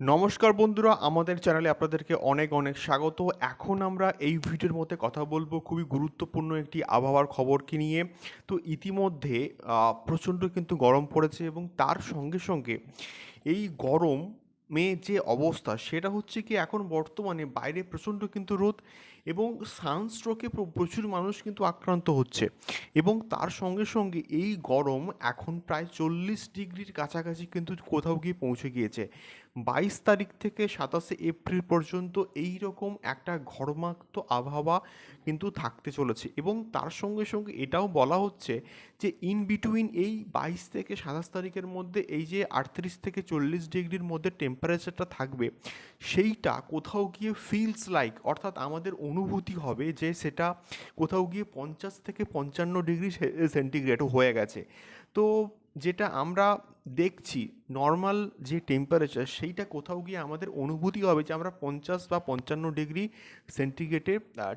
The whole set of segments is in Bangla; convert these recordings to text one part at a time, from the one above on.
নমস্কার বন্ধুরা, আমাদের চ্যানেলে আপনাদেরকে অনেক অনেক স্বাগত। এখন আমরা এই ভিডিওর মধ্যে কথা বলব খুবই গুরুত্বপূর্ণ একটি আবহাওয়ার খবরকে নিয়ে। তো ইতিমধ্যে প্রচণ্ড কিন্তু গরম পড়েছে এবং তার সঙ্গে সঙ্গে এই গরমে যে অবস্থা, সেটা হচ্ছে কি এখন বর্তমানে বাইরে প্রচণ্ড কিন্তু রোদ এবং সানস্ট্রোকে প্রচুর মানুষ কিন্তু আক্রান্ত হচ্ছে। এবং তার সঙ্গে সঙ্গে এই গরম এখন প্রায় চল্লিশ ডিগ্রির কাছাকাছি কিন্তু কোথাও গিয়ে পৌঁছে গিয়েছে। বাইশ তারিখ থেকে সাতাশে এপ্রিল পর্যন্ত এই রকম একটা ঘর্মাক্ত আবহাওয়া কিন্তু থাকতে চলেছে। এবং তার সঙ্গে সঙ্গে এটাও বলা হচ্ছে যে ইন বিটুইন এই বাইশ থেকে সাতাশ তারিখের মধ্যে এই যে আটত্রিশ থেকে চল্লিশ ডিগ্রির মধ্যে টেম্পারেচারটা থাকবে, সেইটা কোথাও গিয়ে ফিলস লাইক অর্থাৎ আমাদের অনুভূতি হবে যে সেটা কোথাও গিয়ে পঞ্চাশ থেকে পঞ্চান্ন ডিগ্রি সেন্টিগ্রেড হয়ে গেছে। তো যেটা আমরা দেখছি নর্মাল যে টেম্পারেচার সেইটা কোথাও গিয়ে আমাদের অনুভূতি হবে যে আমরা পঞ্চাশ বা পঞ্চান্ন ডিগ্রি সেন্টিগ্রেডে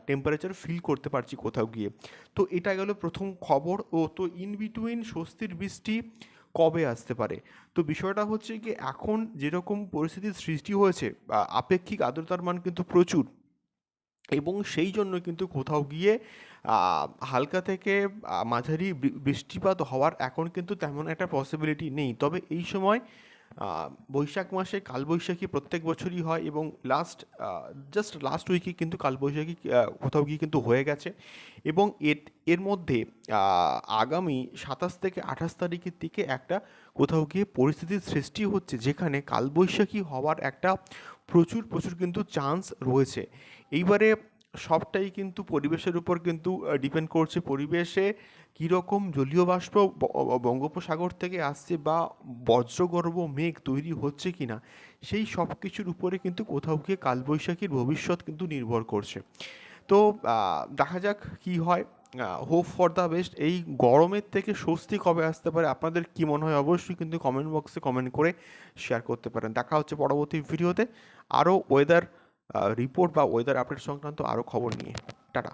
টেম্পারেচার ফিল করতে পারছি কোথাও গিয়ে। তো এটা গেল প্রথম খবর। ও তো ইন বিটুইন স্বস্তির বৃষ্টি কবে আসতে পারে? তো বিষয়টা হচ্ছে কি, এখন যেরকম পরিস্থিতির সৃষ্টি হয়েছে আপেক্ষিক আর্দ্রতার মান কিন্তু প্রচুর। এবং সেই জন্য কিন্তু কোথাও গিয়ে হালকা থেকে মাঝারি বৃষ্টিপাত হওয়ার এখন কিন্তু তেমন একটা পসিবিলিটি নেই। তবে এই সময় বৈশাখ মাসে কালবৈশাখী প্রত্যেক বছরই হয় এবং লাস্ট জাস্ট লাস্ট উইকে কিন্তু কালবৈশাখী কোথাও গিয়ে কিন্তু হয়ে গেছে। এবং এর এর মধ্যে আগামী সাতাশ থেকে আঠাশ তারিখের দিকে একটা কোথাও গিয়ে পরিস্থিতির সৃষ্টি হচ্ছে, যেখানে কালবৈশাখী হওয়ার একটা প্রচুর প্রচুর কিন্তু চান্স রয়েছে। এইবারে সবটাই কিন্তু পরিবেশের উপর কিন্তু ডিপেন্ড করছে। পরিবেশে কীরকম জলীয় বাষ্প বঙ্গোপসাগর থেকে আসছে বা বজ্রগর্ভ মেঘ তৈরি হচ্ছে কি না সেই সব কিছুর উপরে কিন্তু কোথাও গিয়ে কালবৈশাখীর ভবিষ্যৎ কিন্তু নির্ভর করছে। তো দেখা যাক কি হয়। হোপ ফর দ্য বেস্ট এই গরমের থেকে স্বস্তি কবে আসতে পারে, আপনাদের কী মনে হয়? অবশ্যই কিন্তু কমেন্ট বক্সে কমেন্ট করে শেয়ার করতে পারেন। দেখা হচ্ছে পরবর্তী ভিডিওতে আরও ওয়েদার রিপোর্ট বা ওয়েদার আপডেট সংক্রান্ত আরও খবর নিয়ে। টাটা।